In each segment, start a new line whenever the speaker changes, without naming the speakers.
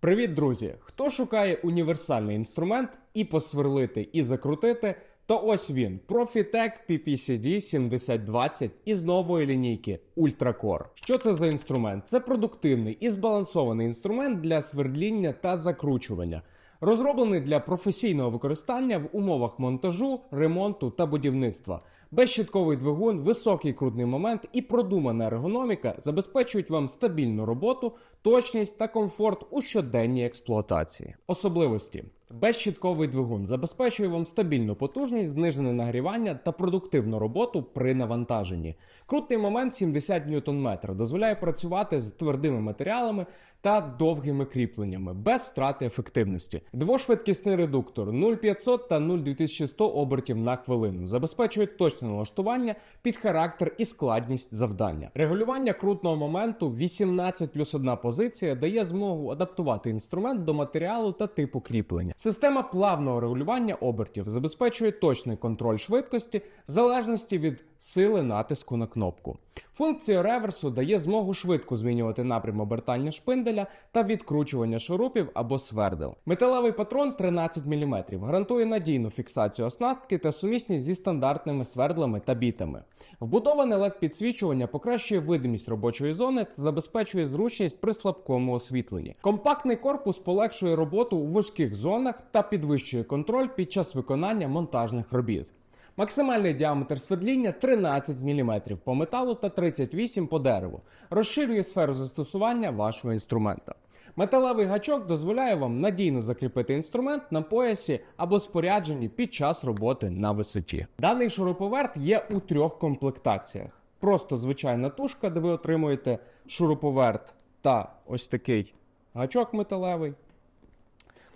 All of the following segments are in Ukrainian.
Привіт, друзі! Хто шукає універсальний інструмент і посверлити, і закрутити, то ось він Profitec PPCD 7020 із нової лінійки UltraCore. Що це за інструмент? Це продуктивний і збалансований інструмент для свердління та закручування. Розроблений для професійного використання в умовах монтажу, ремонту та будівництва. Безщитковий двигун, високий крутний момент і продумана ергономіка забезпечують вам стабільну роботу, точність та комфорт у щоденній експлуатації. Особливості: безщитковий двигун забезпечує вам стабільну потужність, знижене нагрівання та продуктивну роботу при навантаженні. Крутний момент 70 Нм дозволяє працювати з твердими матеріалами та довгими кріпленнями без втрати ефективності. Двошвидкісний редуктор 0500 та 02100 обертів на хвилину забезпечує точне налаштування під характер і складність завдання. Регулювання крутного моменту 18 плюс 1 позиція дає змогу адаптувати інструмент до матеріалу та типу кріплення. Система плавного регулювання обертів забезпечує точний контроль швидкості в залежності від сили натиску на кнопку. Функція реверсу дає змогу швидко змінювати напрям обертання шпинделя та відкручування шурупів або свердел. Металевий патрон 13 мм гарантує надійну фіксацію оснастки та сумісність зі стандартними свердлами та бітами. Вбудоване led підсвічування покращує видимість робочої зони та забезпечує зручність при слабкому освітленні. Компактний корпус полегшує роботу у важких зонах та підвищує контроль під час виконання монтажних робіт. Максимальний діаметр свердління 13 мм по металу та 38 по дереву. Розширює сферу застосування вашого інструмента. Металевий гачок дозволяє вам надійно закріпити інструмент на поясі або спорядженні під час роботи на висоті. Даний шуруповерт є у трьох комплектаціях: просто звичайна тушка, де ви отримуєте шуруповерт та ось такий гачок металевий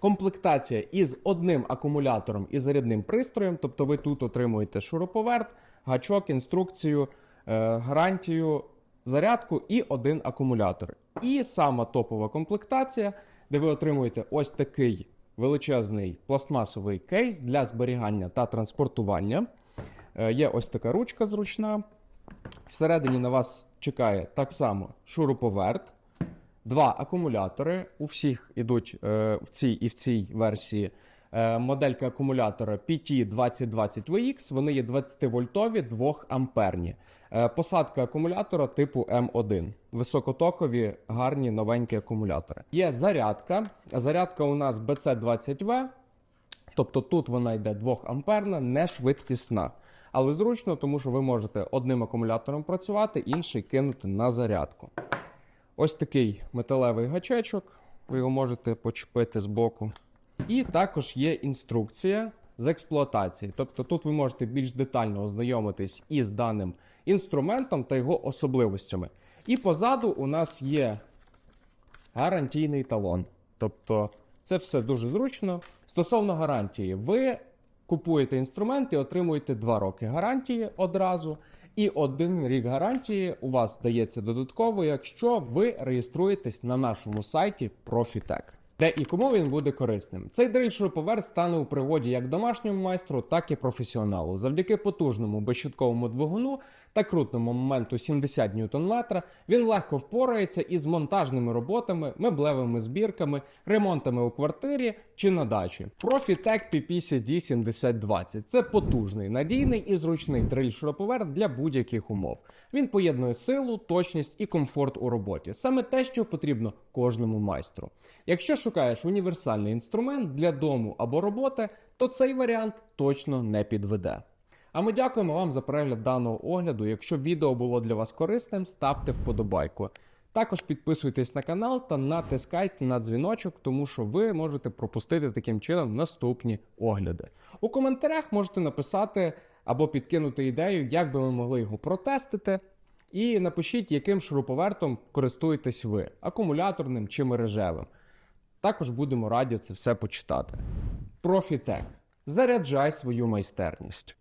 комплектація із одним акумулятором і зарядним пристроєм. Тобто ви тут отримуєте шуруповерт, гачок, інструкцію, е, гарантію, зарядку і один акумулятор. І сама топова комплектація, де ви отримуєте ось такий величезний пластмасовий кейс для зберігання та транспортування. Е, Є ось така ручка зручна. Всередині на вас чекає так само шуруповерт, два акумулятори. У всіх ідуть е, в цій і в цій версії е, моделька акумулятора PT2020VX. Вони є 20-вольтові, 2 амперні. Е, посадка акумулятора типу М1. Високотокові, гарні новенькі акумулятори. Є зарядка. Зарядка у нас BC20V. Тобто тут вона йде 2 амперна, не швидкісна. Але зручно, тому що ви можете одним акумулятором працювати, інший кинути на зарядку. Ось такий металевий гачечок, ви його можете почепити з боку. І також є інструкція з експлуатації. Тобто тут ви можете більш детально ознайомитись із даним інструментом та його особливостями. І позаду у нас є гарантійний талон. Тобто це все дуже зручно. Стосовно гарантії, ви купуєте інструмент і отримуєте 2 роки гарантії одразу. І один рік гарантії у вас дається додатково, якщо ви реєструєтесь на нашому сайті Profitec. Де і кому він буде корисним. Цей дриль шуруповерт стане у пригоді як домашньому майстру, так і професіоналу. Завдяки потужному безщитковому двигуну та крутному моменту 70 Нм він легко впорається із монтажними роботами, меблевими збірками, ремонтами у квартирі чи на дачі. Profitec PPCD 7020 це потужний, надійний і зручний дриль шуруповерт для будь-яких умов. Він поєднує силу, точність і комфорт у роботі. Саме те, що потрібно кожному майстру. Якщо шукаєш універсальний інструмент для дому або роботи, то цей варіант точно не підведе. А ми дякуємо вам за перегляд даного огляду. Якщо відео було для вас корисним, ставте вподобайку. Також підписуйтесь на канал та натискайте на дзвіночок, тому що ви можете пропустити таким чином наступні огляди. У коментарях можете написати або підкинути ідею, як би ми могли його протестити. І напишіть, яким шуруповертом користуєтесь ви акумуляторним чи мережевим. Також будемо раді це все почитати. Profitec. Заряджай свою майстерність.